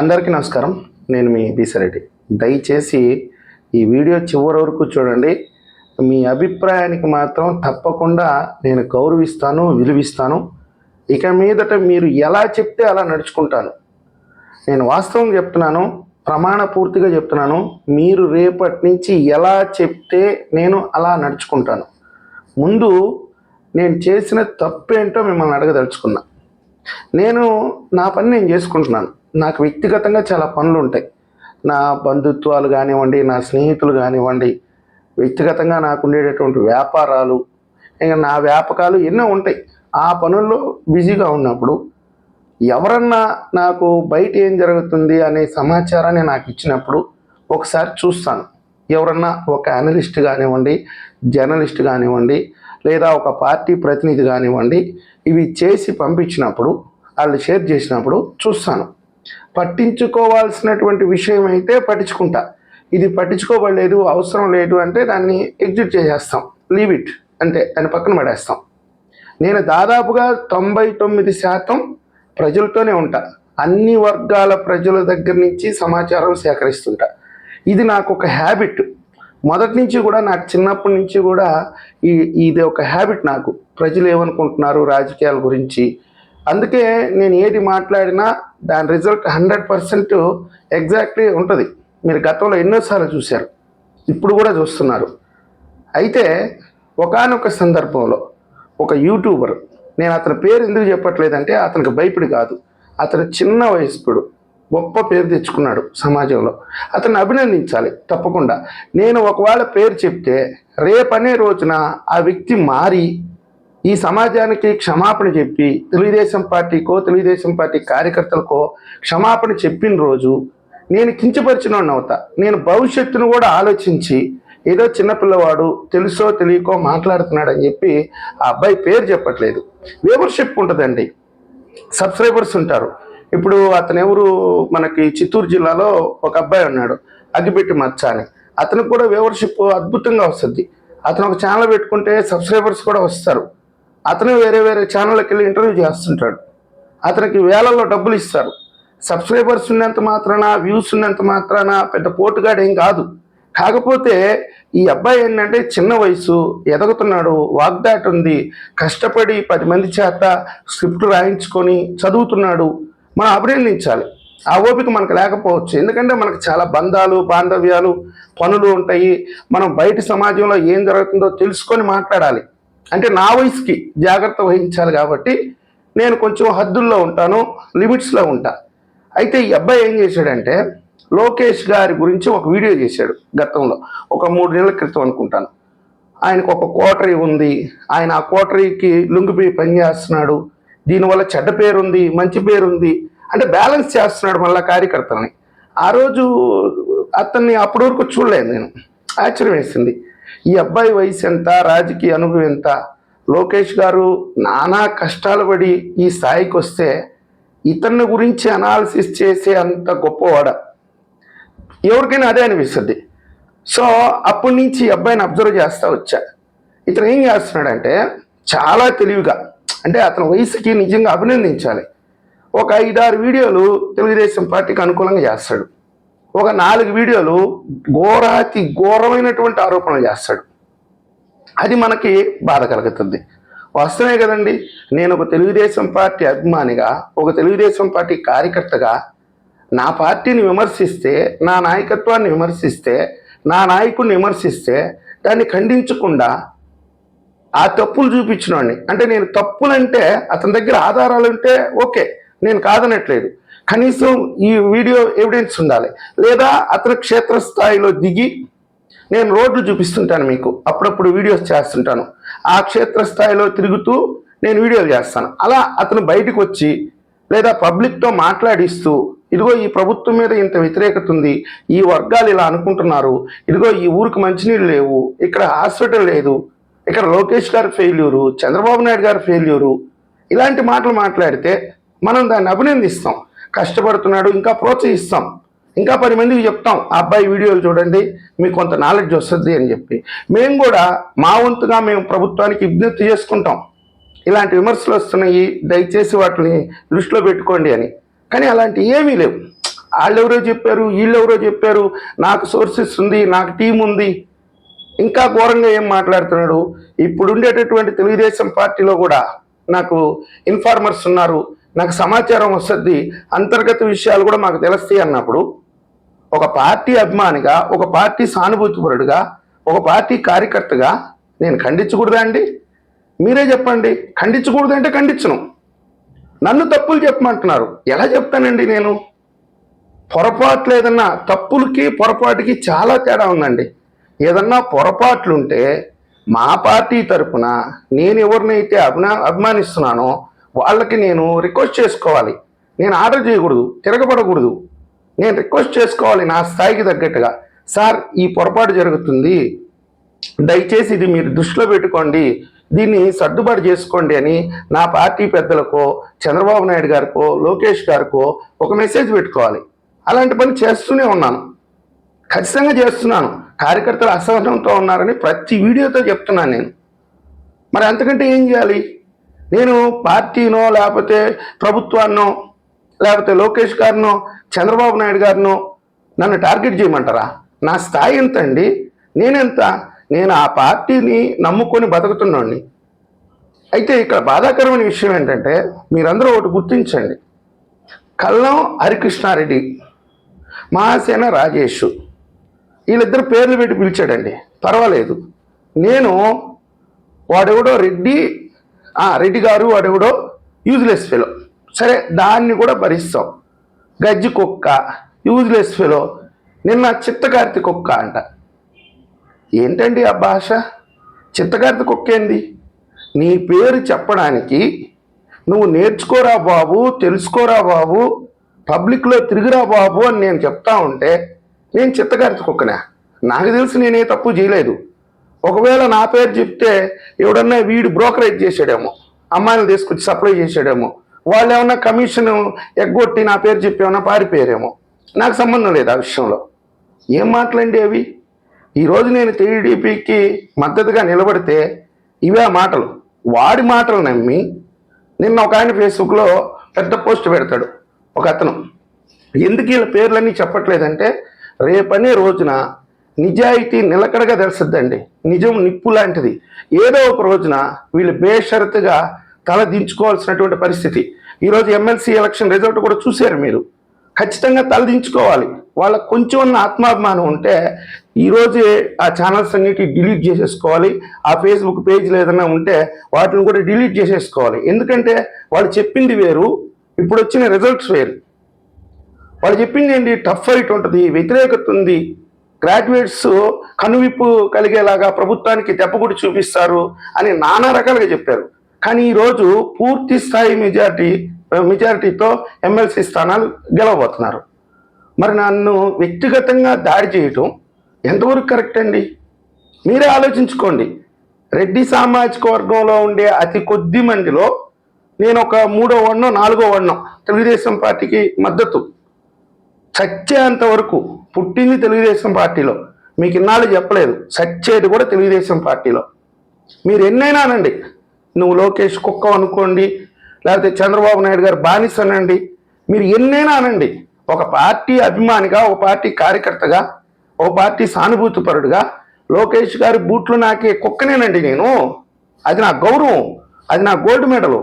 అందరికీ నమస్కారం. నేను మీ బీసారెడ్డి దయచేసి ఈ వీడియో చివరి వరకు చూడండి. మీ అభిప్రాయానికి మాత్రం తప్పకుండా నేను గౌరవిస్తాను విలువిస్తాను. ఇక మీదట మీరు ఎలా చెప్తే అలా నడుచుకుంటాను. నేను వాస్తవం చెప్తున్నాను ప్రమాణ పూర్తిగా చెప్తున్నాను. మీరు రేపటి నుంచి ఎలా చెప్తే నేను అలా నడుచుకుంటాను. ముందు నేను చేసిన తప్పేంటో మిమ్మల్ని అడగదలుచుకున్నా. నేను నా పని నేను చేసుకుంటున్నాను. నాకు వ్యక్తిగతంగా చాలా పనులు ఉంటాయి. నా బంధుత్వాలు కానివ్వండి నా స్నేహితులు కానివ్వండి వ్యక్తిగతంగా నాకు ఉండేటటువంటి వ్యాపారాలు ఇంకా నా వ్యాపకాలు ఎన్నో ఉంటాయి. ఆ పనుల్లో బిజీగా ఉన్నప్పుడు ఎవరన్నా నాకు బయట ఏం జరుగుతుంది అనే సమాచారాన్ని నాకు ఇచ్చినప్పుడు ఒకసారి చూస్తాను. ఎవరన్నా ఒక అనలిస్ట్ కానివ్వండి జర్నలిస్ట్ కానివ్వండి లేదా ఒక పార్టీ ప్రతినిధి కానివ్వండి ఇవి చేసి పంపించినప్పుడు వాళ్ళు షేర్ చేసినప్పుడు చూస్తాను. పట్టించుకోవాల్సినటువంటి విషయం అయితే పట్టించుకుంటా. ఇది పట్టించుకోబడలేదు అవసరం లేదు అంటే దాన్ని ఎగ్జిట్ చేసేస్తాం. లీవ్ ఇట్ అంటే దాన్ని పక్కన పడేస్తాం. నేను దాదాపుగా తొంభై తొమ్మిది శాతం ప్రజలతోనే ఉంటా. అన్ని వర్గాల ప్రజల దగ్గర నుంచి సమాచారం సేకరిస్తుంటా. ఇది నాకు ఒక హ్యాబిట్. మొదటి నుంచి కూడా నాకు చిన్నప్పటి నుంచి కూడా ఈ ఇది ఒక హ్యాబిట్ నాకు. ప్రజలు ఏమనుకుంటున్నారు? రాజకీయాల గురించి అందుకే నేను ఏది మాట్లాడినా దాని రిజల్ట్ హండ్రెడ్ పర్సెంట్ ఎగ్జాక్ట్లీ ఉంటుంది. మీరు గతంలో ఎన్నోసార్లు చూశారు. ఇప్పుడు కూడా చూస్తున్నారు. అయితే ఒకానొక సందర్భంలో ఒక యూట్యూబర్ నేను అతని పేరు ఎందుకు చెప్పట్లేదంటే అతనికి భయపడి కాదు. అతను చిన్న వయస్కుడు గొప్ప పేరు తెచ్చుకున్నాడు సమాజంలో. అతన్ని అభినందించాలి తప్పకుండా. నేను ఒకవేళ పేరు చెప్తే రేపనే రోజున ఆ వ్యక్తి మారి ఈ సమాజానికి క్షమాపణ చెప్పి తెలుగుదేశం పార్టీకో తెలుగుదేశం పార్టీ కార్యకర్తలకో క్షమాపణ చెప్పిన రోజు నేను కించపరిచిన అవుతా. నేను భవిష్యత్తును కూడా ఆలోచించి ఏదో చిన్నపిల్లవాడు తెలుసో తెలియకో మాట్లాడుతున్నాడని చెప్పి ఆ అబ్బాయి పేరు చెప్పట్లేదు. వేవర్షిప్ ఉంటుందండి. సబ్స్క్రైబర్స్ ఉంటారు. ఇప్పుడు అతను ఎవరు? మనకి చిత్తూరు జిల్లాలో ఒక అబ్బాయి ఉన్నాడు అగ్గిపెట్టి మచ్చ అని అతనికి కూడా వ్యూవర్షిప్ అద్భుతంగా వస్తుంది. అతను ఒక ఛానల్ పెట్టుకుంటే సబ్స్క్రైబర్స్ కూడా వస్తారు. అతను వేరే వేరే ఛానళ్ళకి వెళ్ళి ఇంటర్వ్యూ చేస్తుంటాడు. అతనికి వేలల్లో డబ్బులు ఇస్తారు. సబ్స్క్రైబర్స్ ఉన్నంత మాత్రాన వ్యూస్ ఉన్నంత మాత్రాన పెద్ద పోటుగాడు ఏం కాదు. కాకపోతే ఈ అబ్బాయి ఏంటంటే చిన్న వయసు ఎదుగుతున్నాడు వాగ్దాట్ ఉంది. కష్టపడి పది మంది చేత స్క్రిప్ట్ రాయించుకొని చదువుతున్నాడు. మనం అభినందించాలి. ఆ ఓపిక మనకు లేకపోవచ్చు. ఎందుకంటే మనకు చాలా బంధాలు బాంధవ్యాలు పనులు ఉంటాయి. మనం బయట సమాజంలో ఏం జరుగుతుందో తెలుసుకొని మాట్లాడాలి. అంటే నా వయసుకి జాగ్రత్త వహించాలి కాబట్టి నేను కొంచెం హద్దుల్లో ఉంటాను లిమిట్స్లో ఉంటా. అయితే ఈ అబ్బాయి ఏం చేశాడంటే లోకేష్ గారి గురించి ఒక వీడియో చేశాడు గతంలో. ఒక మూడు నెలల క్రితం అనుకుంటాను. ఆయనకు ఒక కోటరీ ఉంది. ఆయన ఆ కోటరీకి లుంగిపోయి పనిచేస్తున్నాడు దీనివల్ల చెడ్డ పేరుంది మంచి పేరుంది. అంటే బ్యాలెన్స్ చేస్తున్నాడు మళ్ళీ కార్యకర్తలని. ఆ రోజు అతన్ని అప్పటి వరకు చూడలేదు నేను. ఆశ్చర్యం వేసింది. ఈ అబ్బాయి వయసు ఎంత? రాజకీయ అనుభవం ఎంత? లోకేష్ గారు నానా కష్టాలు పడి ఈ స్థాయికి వస్తే ఇతన్ని గురించి అనాలిసిస్ చేసే అంత గొప్పవాడ. ఎవరికైనా అదే అనిపిస్తుంది. సో అప్పటి నుంచి ఈ అబ్బాయిని అబ్జర్వ్ చేస్తా వచ్చా. ఇతను ఏం చేస్తున్నాడంటే చాలా తెలివిగా అంటే అతని వయసుకి నిజంగా అభినందించాలి. ఒక ఐదారు వీడియోలు తెలుగుదేశం పార్టీకి అనుకూలంగా చేస్తాడు. ఒక నాలుగు వీడియోలు ఘోరాతి ఘోరమైనటువంటి ఆరోపణలు చేస్తాడు. అది మనకి బాధ కలుగుతుంది. వాస్తవమే కదండి నేను ఒక తెలుగుదేశం పార్టీ అభిమానిగా ఒక తెలుగుదేశం పార్టీ కార్యకర్తగా నా పార్టీని విమర్శిస్తే నా నాయకత్వాన్ని విమర్శిస్తే నా నాయకుడిని విమర్శిస్తే దాన్ని ఖండించకుండా ఆ తప్పులు చూపించినవాడిని అంటే నేను తప్పులంటే అతని దగ్గర ఆధారాలు ఉంటే ఓకే నేను కాదనట్లేదు. కనీసం ఈ వీడియో ఎవిడెన్స్ ఉండాలి. లేదా అతను క్షేత్రస్థాయిలో దిగి నేను రోడ్లు చూపిస్తుంటాను మీకు. అప్పుడప్పుడు వీడియోస్ చేస్తుంటాను. ఆ క్షేత్రస్థాయిలో తిరుగుతూ నేను వీడియోలు చేస్తాను. అలా అతను బయటకు వచ్చి లేదా పబ్లిక్తో మాట్లాడిస్తూ ఇదిగో ఈ ప్రభుత్వం మీద ఇంత వ్యతిరేకత ఉంది. ఈ వర్గాలు ఇలా అనుకుంటున్నారు. ఇదిగో ఈ ఊరికి మంచినీళ్ళు లేవు. ఇక్కడ హాస్పిటల్ లేదు. ఇక్కడ లోకేష్ గారి ఫెయిల్యూరు చంద్రబాబు నాయుడు గారి ఫెయిల్యూరు ఇలాంటి మాటలు మాట్లాడితే మనం దాన్ని అభినందిస్తాం. కష్టపడుతున్నాడు ఇంకా ప్రోత్సహిస్తాం. ఇంకా పది మందికి చెప్తాం ఆ అబ్బాయి వీడియోలు చూడండి మీకు కొంత నాలెడ్జ్ వస్తుంది అని చెప్పి. మేము కూడా మా వంతుగా మేము ప్రభుత్వానికి విజ్ఞప్తి చేసుకుంటాం. ఇలాంటి విమర్శలు వస్తున్నాయి దయచేసి వాటిని దృష్టిలో పెట్టుకోండి అని. కానీ అలాంటి ఏమీ లేవు. వాళ్ళెవరో చెప్పారు వీళ్ళెవరో చెప్పారు నాకు సోర్సెస్ ఉంది నాకు టీం ఉంది. ఇంకా ఘోరంగా ఏం మాట్లాడుతున్నాడు? ఇప్పుడు ఉండేటటువంటి తెలుగుదేశం పార్టీలో కూడా నాకు ఇన్ఫార్మర్స్ ఉన్నారు. నాకు సమాచారం వస్తుంది అంతర్గత విషయాలు కూడా మాకు తెలుస్తాయి అన్నప్పుడు ఒక పార్టీ అభిమానిగా ఒక పార్టీ సానుభూతిపరుడుగా ఒక పార్టీ కార్యకర్తగా నేను ఖండించకూడదా అండి? మీరే చెప్పండి. ఖండించకూడదు అంటే ఖండించను. నన్ను తప్పులు చెప్పమంటున్నారు. ఎలా చెప్తానండి నేను? పొరపాట్లు ఏదన్నా తప్పులకి పొరపాటుకి చాలా తేడా ఉందండి. ఏదన్నా పొరపాట్లుంటే మా పార్టీ తరపున నేను ఎవరినైతే అభినా అభిమానిస్తున్నానో వాళ్ళకి నేను రిక్వెస్ట్ చేసుకోవాలి. నేను ఆర్డర్ చేయకూడదు తిరగబడకూడదు. నేను రిక్వెస్ట్ చేసుకోవాలి నా స్థాయికి తగ్గట్టుగా. సార్ ఈ పొరపాటు జరుగుతుంది. దయచేసి ఇది మీరు దృష్టిలో పెట్టుకోండి. దీన్ని సర్దుబాటు చేసుకోండి అని నా పార్టీ పెద్దలకో చంద్రబాబు నాయుడు గారికో లోకేష్ గారికో ఒక మెసేజ్ పెట్టుకోవాలి. అలాంటి పని చేస్తూనే ఉన్నాను. ఖచ్చితంగా చేస్తున్నాను. కార్యకర్తలు అసహనంతో ఉన్నారని ప్రతి వీడియోతో చెప్తున్నాను నేను. మరి అంతకంటే ఏం చేయాలి? నేను పార్టీనో లేకపోతే ప్రభుత్వాన్నో లేకపోతే లోకేష్ గారినో చంద్రబాబు నాయుడు గారినో నన్ను టార్గెట్ చేయమంటారా? నా స్థాయి ఎంత అండి నేనెంత? నేను ఆ పార్టీని నమ్ముకొని బతుకుతున్నాండి అయితే ఇక్కడ బాధాకరమైన విషయం ఏంటంటే మీరందరూ ఒకటి గుర్తించండి. కల్లం హరికృష్ణారెడ్డి మహాసేన రాజేష్ వీళ్ళిద్దరు పేర్లు పెట్టి పిలిచాడండి. పర్వాలేదు. నేను వాడెవడో రెడ్డి రెడ్డి గారు వాడెవడో యూజ్లెస్ ఫెలో సరే దాన్ని కూడా భరిస్తాం. గజ్జి కుక్క యూజ్లెస్ ఫెలో నిన్న చిత్తకార్తి కుక్క అంట. ఏంటండి ఆ భాష? చిత్తకార్తి కుక్క ఏంది? నీ పేరు చెప్పడానికి నువ్వు నేర్చుకోరా బాబు తెలుసుకోరా బాబు పబ్లిక్లో తిరిగిరా బాబు అని నేను చెప్తా ఉంటే నేను చిత్తకార్తి కుక్కనా? నాకు తెలిసి నేనే తప్పు చేయలేదు. ఒకవేళ నా పేరు చెప్తే ఎవడన్నా వీడు బ్రోకరేజ్ చేసాడేమో అమ్మాయిలు తీసుకొచ్చి సప్లై చేసాడేమో వాళ్ళు ఏమన్నా కమిషన్ ఎగ్గొట్టి నా పేరు చెప్పి ఏమన్నా పారిపోయారేమో నాకు సంబంధం లేదు ఆ విషయంలో. ఏం మాటలండి అవి? ఈరోజు నేను టీడీపీకి మద్దతుగా నిలబడితే ఇవే మాటలు. వాడి మాటలు నమ్మి నిన్న ఒక ఆయన ఫేస్బుక్లో పెద్ద పోస్ట్ పెడతాడు ఒక అతను. ఎందుకు వీళ్ళ పేర్లన్నీ చెప్పట్లేదంటే రేపనే రోజున నిజాయితీ నిలకడగా తెలుస్తుందండి. నిజం నిప్పు లాంటిది. ఏదో ఒక రోజున వీళ్ళు బేషరతుగా తల దించుకోవాల్సినటువంటి పరిస్థితి. ఈరోజు ఎమ్మెల్సీ ఎలక్షన్ రిజల్ట్ కూడా చూశారు మీరు. ఖచ్చితంగా తలదించుకోవాలి వాళ్ళకు కొంచెం ఉన్న ఆత్మాభిమానం ఉంటే ఈరోజే ఆ ఛానల్స్ అన్నిటి డిలీట్ చేసేసుకోవాలి. ఆ ఫేస్బుక్ పేజీలు ఏదైనా ఉంటే వాటిని కూడా డిలీట్ చేసేసుకోవాలి. ఎందుకంటే వాళ్ళు చెప్పింది వేరు. ఇప్పుడు వచ్చిన రిజల్ట్స్ వేరు. వాళ్ళు చెప్పింది ఏంటి? టఫ్ ఫైట్ ఉంటుంది వ్యతిరేకత ఉంది. గ్రాడ్యుయేట్స్ కనువిప్పు కలిగేలాగా ప్రభుత్వానికి దెబ్బగుడి చూపిస్తారు అని నానా రకాలుగా చెప్పారు. కానీ ఈరోజు పూర్తి స్థాయి మెజార్టీ మెజారిటీతో ఎమ్మెల్సీ స్థానాలు గెలవబోతున్నారు. మరి నన్ను వ్యక్తిగతంగా దాడి చేయటం ఎంతవరకు కరెక్ట్ అండి? మీరే ఆలోచించుకోండి. రెడ్డి సామాజిక వర్గంలో ఉండే అతి కొద్ది మందిలో నేను ఒక మూడో వన్నో నాలుగో వన్నో తెలుగుదేశం పార్టీకి మద్దతు. చచ్చేంత వరకు పుట్టింది తెలుగుదేశం పార్టీలో. మీకు ఇన్నాళ్ళు చెప్పలేదు చచ్చేది కూడా తెలుగుదేశం పార్టీలో. మీరు ఎన్నైనానండి నువ్వు లోకేష్ కుక్క అనుకోండి లేకపోతే చంద్రబాబు నాయుడు గారు బానిస అనండి మీరు ఎన్నైనానండి ఒక పార్టీ అభిమానిగా ఒక పార్టీ కార్యకర్తగా ఒక పార్టీ సానుభూతిపరుడుగా లోకేష్ గారి బూట్లు నాకే కుక్కనేనండి నేను. అది నా గౌరవం అది నా గోల్డ్ మెడలు.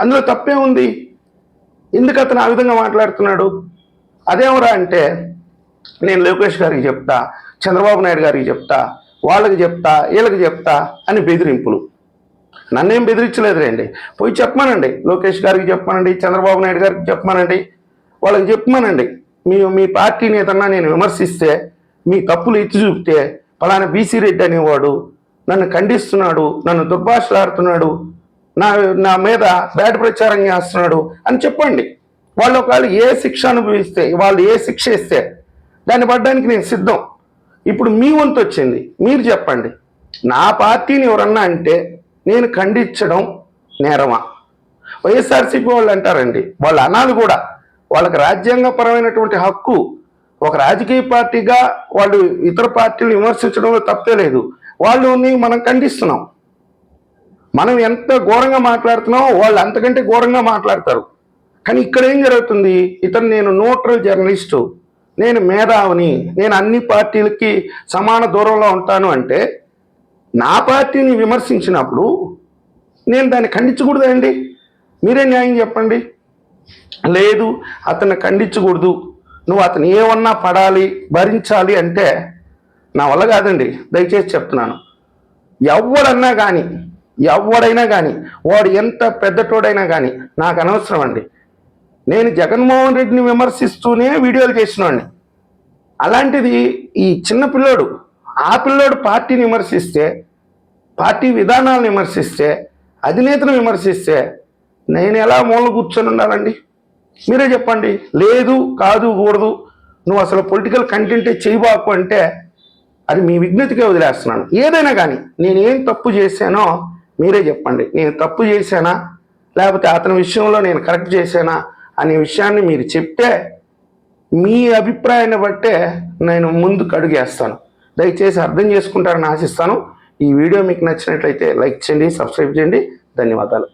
అందులో తప్పే ఉంది ఎందుకు అతను ఆ విధంగా మాట్లాడుతున్నాడు? అదేమరా అంటే నేను లోకేష్ గారికి చెప్తా చంద్రబాబు నాయుడు గారికి చెప్తా వాళ్ళకి చెప్తా వీళ్ళకి చెప్తా అని బెదిరింపులు. నన్నేం బెదిరించలేదులేండి. పోయి చెప్పమనండి. లోకేష్ గారికి చెప్పమనండి చంద్రబాబు నాయుడు గారికి చెప్పమనండి. వాళ్ళకి చెప్పమనండి. మీ మీ పార్టీని ఏదన్నా నేను విమర్శిస్తే మీ తప్పులు ఎత్తి చూపితే పలానా బీసీ రెడ్డి అనేవాడు నన్ను ఖండిస్తున్నాడు నన్ను దుర్భాషలాడుతున్నాడు నా నా మీద బ్యాడ్ ప్రచారం చేస్తున్నాడు అని చెప్పండి. వాళ్ళు ఒకవేళ ఏ శిక్ష అనుభవిస్తే వాళ్ళు ఏ శిక్ష ఇస్తే దాన్ని పడ్డానికి నేను సిద్ధం. ఇప్పుడు మీ వంతు వచ్చింది. మీరు చెప్పండి. నా పార్టీని ఎవరన్నా అంటే నేను ఖండించడం నేరమా? వైఎస్ఆర్సీపీ వాళ్ళు అంటారండి. వాళ్ళు అనాలి కూడా. వాళ్ళకి రాజ్యాంగపరమైనటువంటి హక్కు. ఒక రాజకీయ పార్టీగా వాళ్ళు ఇతర పార్టీలు విమర్శించడంలో తప్పే లేదు. వాళ్ళని మనం ఖండిస్తున్నాం. మనం ఎంత ఘోరంగా మాట్లాడుతున్నామో వాళ్ళు అంతకంటే ఘోరంగా మాట్లాడతారు. కానీ ఇక్కడ ఏం జరుగుతుంది? ఇతను నేను న్యూట్రల్ జర్నలిస్టు నేను మేధావిని. నేను అన్ని పార్టీలకి సమాన దూరంలో ఉంటాను అంటే నా పార్టీని విమర్శించినప్పుడు నేను దాన్ని ఖండించకూడదండి. మీరే న్యాయం చెప్పండి. లేదు అతన్ని ఖండించకూడదు. నువ్వు అతను ఏమన్నా పడాలి భరించాలి అంటే నా వల్ల కాదండి. దయచేసి చెప్తున్నాను. ఎవడన్నా కానీ ఎవడైనా కానీ వాడు ఎంత పెద్దటోడైనా కానీ నాకు అనవసరం అండి. నేను జగన్మోహన్ రెడ్డిని విమర్శిస్తూనే వీడియోలు చేసినవాడిని అలాంటిది ఈ చిన్న పిల్లోడు ఆ పిల్లోడు పార్టీని విమర్శిస్తే పార్టీ విధానాలను విమర్శిస్తే అధినేతను విమర్శిస్తే నేను ఎలా మూల కూర్చొని ఉండాలండి? మీరే చెప్పండి. లేదు కాదు కూడదు. నువ్వు అసలు పొలిటికల్ కంటెంటే చేయబాకు అంటే అది మీ విజ్ఞతకే వదిలేస్తున్నాను. ఏదైనా కానీ నేను ఏం తప్పు చేశానో మీరే చెప్పండి. నేను తప్పు చేశానా? లేకపోతే అతని విషయంలో నేను కరెక్ట్ చేశానా? అనే విషయాన్ని మీరు చెప్తే మీ అభిప్రాయాన్ని బట్టే నేను ముందుకు అడుగేస్తాను. దయచేసి అర్థం చేసుకుంటారని ఆశిస్తాను. ఈ వీడియో మీకు నచ్చినట్లయితే లైక్ చేయండి సబ్స్క్రైబ్ చేయండి. ధన్యవాదాలు.